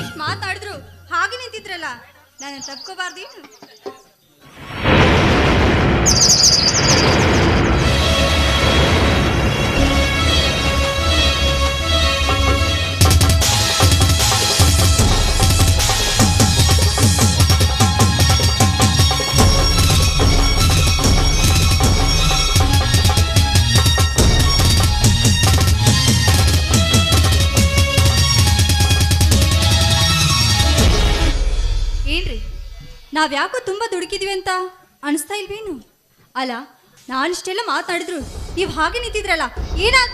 ಎಷ್ಟು ಮಾತಾಡಿದ್ರು ಹಾಗೆ ನಿಂತಿದ್ರಲ್ಲ. ನಾನು ತಪ್ಕೋಬಾರ್ದೇನು? ನಾವ್ಯಾಕೋ ತುಂಬಾ ದುಡುಕಿದ್ವಿ ಅಂತ ಅನಿಸ್ತಾ ಇಲ್ವೇನು? ಅಲ್ಲ ನಾನಿಷ್ಟೆಲ್ಲ ಮಾತಾಡಿದ್ರು ನೀವು ಹಾಗೆ ನಿಂತಿದ್ರಲ್ಲ ಏನಾದ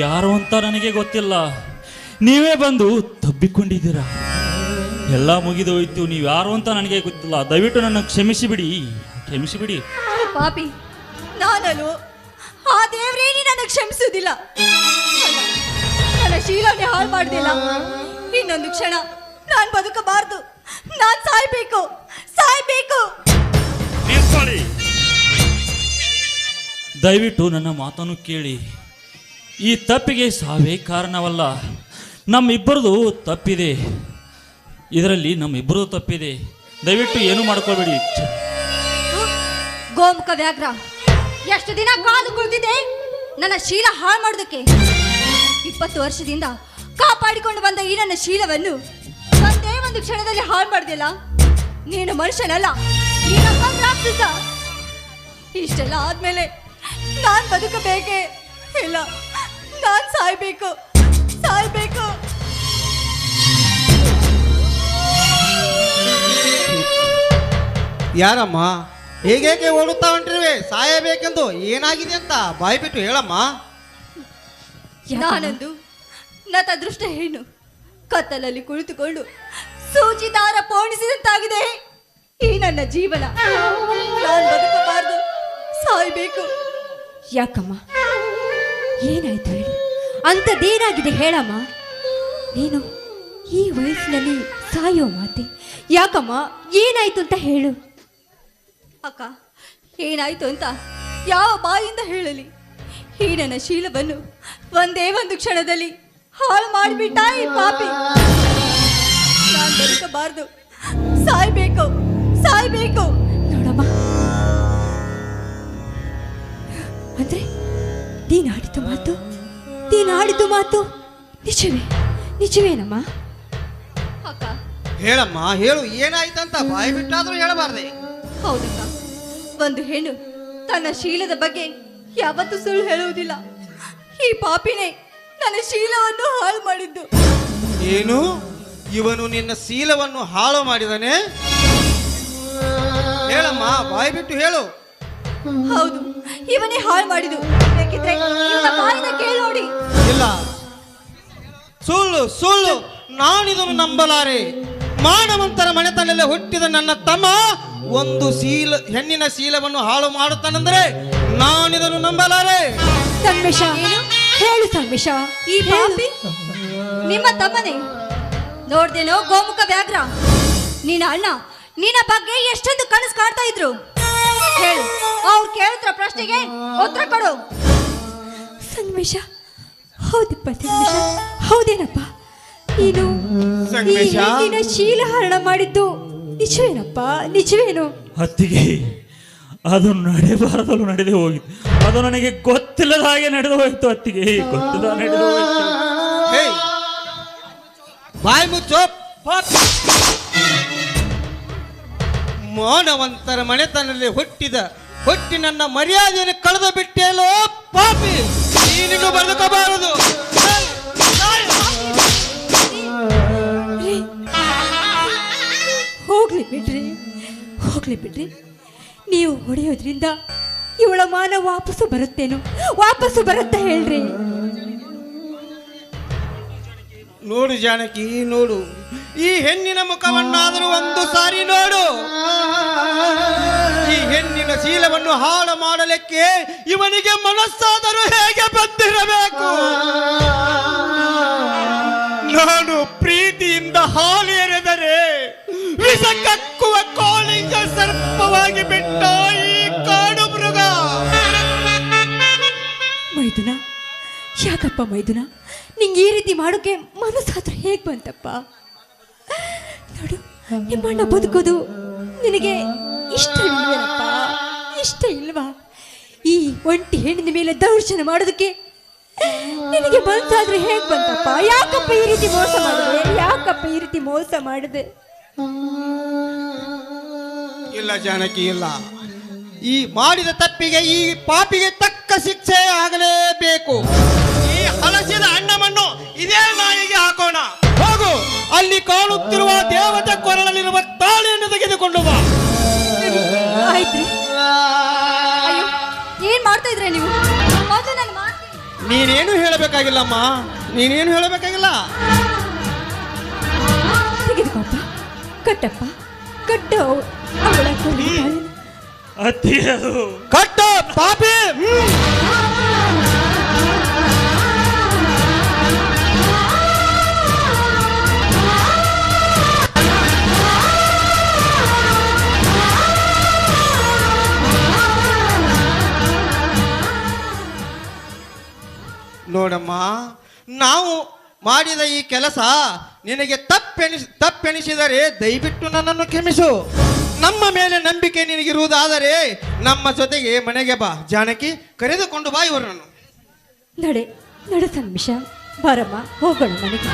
ಯಾರು ಅಂತ ನನಗೆ ಗೊತ್ತಿಲ್ಲ. ನೀವೇ ಬಂದು ತಬ್ಬಿಕೊಂಡಿದ್ದೀರಾ? ಎಲ್ಲ ಮುಗಿದು ಹೋಯ್ತು. ನೀವು ಯಾರು ಅಂತ ನನಗೆ ಗೊತ್ತಿಲ್ಲ. ದಯವಿಟ್ಟು ನನ್ನ ಕ್ಷಮಿಸಿಬಿಡಿ. ಕ್ಷಮಿಸಿಬಿಡಿ. ಕ್ಷಮಿಸಿ ಬಿಡಿ ಪಾಪಿ ನಾನು ಆ ದೇವ್ರೇ ನನ್ನ ಕ್ಷಮಿಸುವುದಿಲ್ಲ. ನನ್ನ ಶೀಲನೆ ಹಾಳು ಮಾಡುದಿಲ್ಲ ಇನ್ನೊಂದು ಕ್ಷಣ ನಾನು ಬದುಕಬಾರ್ದು. ನಾನು ಸಾಯ್ಬೇಕು. ಸಾಯ್ಬೇಕು. ದಯವಿಟ್ಟು ನನ್ನ ಮಾತನ್ನು ಕೇಳಿ. ಈ ತಪ್ಪಿಗೆ ಸಾವೇ ಕಾರಣವಲ್ಲ. ನಮ್ಮಿಬ್ಬರದು ತಪ್ಪಿದೆ. ಇದರಲ್ಲಿ ನಮ್ಮಿಬ್ಬರದು ತಪ್ಪಿದೆ. ದಯವಿಟ್ಟು ಏನು ಮಾಡ್ಕೊಳ್ಬೇಡಿ. ಗೋಮುಖ ವ್ಯಾಘ್ರ, ಎಷ್ಟು ದಿನ ಕಾದು ಕುಳಿತಿದೆ ನನ್ನ ಶೀಲ ಹಾಳು ಮಾಡೋದಕ್ಕೆ ಇಪ್ಪತ್ತು ವರ್ಷದಿಂದ ಕಾಪಾಡಿಕೊಂಡು ಬಂದ ಈ ನನ್ನ ಶೀಲವನ್ನು ಒಂದೇ ಒಂದು ಕ್ಷಣದಲ್ಲಿ ಹಾಳು ಮಾಡ್ದಿಲ್ಲ. ನೀನು ಮನುಷ್ಯನಲ್ಲ ರಾಕ್ಷಸ ಇಷ್ಟೆಲ್ಲ ಆದ್ಮೇಲೆ ನಾನು ಬದುಕಬೇಕೆ ಇಲ್ಲ. ನಾನ್ ಸಾಯ್ಬೇಕು. ಸಾಯ್ಬೇಕು. ಯಾರಮ್ಮ? ಹೇಗೇಗೆ ಓಡುತ್ತಾ ಹೊಂಟಿರುವೆ? ಸಾಯಬೇಕೆಂದು ಏನಾಗಿದೆ ಅಂತ ಬಾಯಿ ಬಿಟ್ಟು ಹೇಳಮ್ಮ. ನನ್ನ ನತದೃಷ್ಟ ಹೆಣ್ಣು. ಕತ್ತಲಲ್ಲಿ ಕುಳಿತುಕೊಂಡು ಸೂಚಿ ದಾರ ಪೋಣಿಸಿದಂತಾಗಿದೆ. ಈ ನನ್ನ ಜೀವನ. ನಾನು ಬದುಕಬಾರ್ದು. ಸಾಯ್ಬೇಕು. ಯಾಕಮ್ಮ? ಏನಾಯ್ತು? ಅಂಥದ್ದೇನಾಗಿದೆ ಹೇಳಮ್ಮ? ನೀನು ಈ ವಯಸ್ಸಿನಲ್ಲಿ ಸಾಯೋ ಮಾತೆ. ಯಾಕಮ್ಮ? ಏನಾಯ್ತು ಅಂತ ಹೇಳು. ಅಕ್ಕ ಏನಾಯ್ತು ಅಂತ ಯಾವ ಬಾಯಿಂದ ಹೇಳಲಿ? ಈ ನನ್ನ ಶೀಲವನ್ನು ಒಂದೇ ಒಂದು ಕ್ಷಣದಲ್ಲಿ ಹಾಳು ಮಾಡಿಬಿಟ್ಟ ಈ ಪಾಪಿ. ನಾನು ಬದುಕಬಾರ್ದು. ಸಾಯ್ಬೇಕು ಸಾಯ್ಬೇಕು. ನೋಡಮ್ಮ. ಅಂದ್ರೆ ನೀನಾಡಿತು ಮಾತು ನೀನಾಡಿತು ಮಾತು? ನಿಜವೇ ನಿಜವೇನಮ್ಮ? ಅಕ್ಕ. ಹೇಳಮ್ಮ ಹೇಳು ಏನಾಯ್ತಂತ? ಬಾಯಿ ಬಿಟ್ಟಾದ್ರೂ ಹೇಳಬಾರ್ದೆ. ಹೌದಕ್ಕ. ಒಂದು ಹೆಣ್ಣು ತನ್ನ ಶೀಲದ ಬಗ್ಗೆ ಯಾವತ್ತು ಸುಳ್ಳು ಹೇಳುವುದಿಲ್ಲ. ಈ ಪಾಪಿನೇ ನನ್ನ ಶೀಲವನ್ನು ಹಾಳು ಮಾಡಿದ್ದು. ಏನು? ಇವನು ನಿನ್ನ ಶೀಲವನ್ನು ಹಾಳು ಮಾಡಿದನೆ? ಹೇಳಮ್ಮ ಬಾಯಿ ಬಿಟ್ಟು ಹೇಳು. ಹೌದು ಇವನೇ ಹಾಳು ಮಾಡಿದ್ದು. ಬೇಕಿದ್ರೆ ಕೇಳೋಡಿ ಬಾಯಿಂದ ಕೇಳಿ ನೋಡಿ ಇಲ್ಲ. ಸುಳ್ಳು ಸುಳ್ಳು. ನಾನಿದನ್ನು ನಂಬಲಾರೆ. ಮಾನವಂತರ ಮನೆತನಲ್ಲೇ ಹುಟ್ಟಿದ ನನ್ನ ತಮ್ಮ ಒಂದು ಸೀಲ ಹೆಣ್ಣಿನ ಶೀಲವನ್ನು ಹಾಳು ಮಾಡುತ್ತಾನಂದ್ರೆ ನಾನಿದನ್ನು ನಂಬಲಾರೆ. ಹೇಳು ಸಂಗಮೇಶ ಈ ಪಾಪಿ ನಿಮ್ಮ ತಮ್ಮನೇ. ನೋಡ್ದೇನೋ ಗೋಮುಖ ವ್ಯಾಘ್ರ. ನಿನ್ನ ಅಣ್ಣ ನಿನ್ನ ಬಗ್ಗೆ ಎಷ್ಟೊಂದು ಕನಸು ಕಾಡ್ತಾ ಇದ್ರು. ಹೇಳು ಅವ್ರು ಕೇಳಿದ್ರ ಪ್ರಶ್ನೆಗೆ ಉತ್ತರ ಕೊಡು. ಸಂಗಮೇಶ ಹೌದಪ್ಪ ಸಂಗಮೇಶ ಹೌದೇನಪ್ಪ? ನೀನು ಸಂಗಮೇಶ? ಹರಣ ಶೀಲಹರಣ ಮಾಡಿದ್ದು ನಿಜವೇನಪ್ಪ? ನಿಜವೇನು? ಅತ್ತಿಗೆ ಅದು ನಡೆಬಾರದಲ್ಲೂ ನಡೆದೇ ಹೋಗಿತ್ತು ಅದು ನನಗೆ ಗೊತ್ತಿಲ್ಲದ ಹಾಗೆ ನಡೆದು ಹೋಯಿತು ಅತ್ತಿಗೆ. ಗೊತ್ತಿಲ್ಲ ನಡೆದು ಹೋಯ್ತು. ಹೇ ಬಾಯಿ ಮುಚ್ಚೋ. ಪಾಪಿ. ಮಾನವಂತರ ಮನೆತನದಲ್ಲಿ ಹುಟ್ಟಿದ ಹುಟ್ಟಿ ನನ್ನ ಮರ್ಯಾದೆಯನ್ನು ಕಳೆದು ಬಿಟ್ಟೇಲೋ ಪಾಪಿ. ನೀನಿನ್ನು ಬದುಕಬಾರದು ರೀ, ಹೋಗ್ಲಿ ಬಿಡ್ರಿ ಹೋಗ್ಲಿ ಬಿಡ್ರಿ. ನೀವು ಹೊಡೆಯೋದ್ರಿಂದ ಇವಳ ಮಾನ ವಾಪಸ್ಸು ಬರುತ್ತೇನು ವಾಪಸ್ಸು ಬರುತ್ತಾ ಹೇಳ್ರಿ. ನೋಡು ಜಾನಕಿ ನೋಡು. ಈ ಹೆಣ್ಣಿನ ಮುಖವನ್ನಾದರೂ ಒಂದು ಸಾರಿ ನೋಡು. ಶೀಲವನ್ನು ಹಾಳು ಮಾಡಲಿಕ್ಕೆ ಇವನಿಗೆ ಮನಸ್ಸಾದರೂ ಹೇಗೆ ಬಂದಿರಬೇಕು? ನಾನು ಪ್ರೀತಿಯಿಂದ ಹಾಲು ಎರೆದರೆ ವಿಷ ಕಕ್ಕುವ ಕೋಳಿಗೆ ಸರ್ಪವಾಗಿ ಬಿಟ್ಟ ಈ ಕಾಡು ಮೃಗ. ಮೈದುನ ಯಾಕಪ್ಪ ಮೈದುನ? ನಿಂಗೆ ಈ ರೀತಿ ಮಾಡೋಕೆ ಮನಸ್ಸಾದ್ರೆ ಹೇಗೆ ಬಂತಪ್ಪ? ನೋಡು ನಿಮ್ಮಣ್ಣ ಬದುಕೋದು ನಿನಗೆ ಇಷ್ಟ ಇಷ್ಟ ಇಲ್ವಾ? ಈ ಒಂಟಿ ಹೆಣ್ಣಿನ ಮೇಲೆ ದರ್ಶನ ಮಾಡೋದಕ್ಕೆ ನಿನಗೆ ಬಂತಾದ್ರೆ ಹೇಗ್ ಬಂತಪ್ಪ? ಯಾಕಪ್ಪ ಈ ರೀತಿ ಮೋಸ ಮಾಡಿದೆ? ಯಾಕಪ್ಪ ಈ ರೀತಿ ಮೋಸ ಮಾಡಿದೆ? ಇಲ್ಲ ಜಾನಕಿ, ಇಲ್ಲ. ಈ ಮಾಡಿದ ತಪ್ಪಿಗೆ, ಈ ಪಾಪಿಗೆ ತಕ್ಕ ಶಿಕ್ಷೆ ಆಗಲೇಬೇಕು. ಈ ಹಲಸಿದ ಅಣ್ಣವನ್ನು ಇದೇ ನಾಯಿಗೆ ಹಾಕೋಣ. ಹೋಗು, ಅಲ್ಲಿ ಕಾಣುತ್ತಿರುವ ದೇವತೆ ಕೊರಳಲ್ಲಿರುವ ನೀನೇನು ಹೇಳಬೇಕಾಗಿಲ್ಲಮ್ಮ? ನೀನೇನು ಹೇಳಬೇಕಾಗಿಲ್ಲ? ತೆಗೆದುಕೊಪ್ಪ. ಕಟ್ಟಪ್ಪ. ಕಟ್ಟು ಅವಳ ಕೊಡಿ. ಅತ್ತಿ ಅದು ಕಟ್ಟ ಪಾಪಿ. ಹ್ಮ್. ನೋಡಮ್ಮ, ನಾವು ಮಾಡಿದ ಈ ಕೆಲಸ ನಿನಗೆ ತಪ್ಪೆನಿಸ್ ತಪ್ಪೆನಿಸಿದರೆ ದಯವಿಟ್ಟು ನನ್ನನ್ನು ಕ್ಷಮಿಸು. ನಮ್ಮ ಮೇಲೆ ನಂಬಿಕೆ ನಿನಗಿರುವುದಾದರೆ ನಮ್ಮ ಜೊತೆಗೆ ಮನೆಗೆ ಬಾ. ಜಾನಕಿ, ಕರೆದುಕೊಂಡು ಬಾ ಇವರನ್ನು. ನಡೆ ನಡೆ ಸಂಮಿಷ ಬರಮ್ಮ, ಹೋಗೋಣ ಮನೆಗೆ.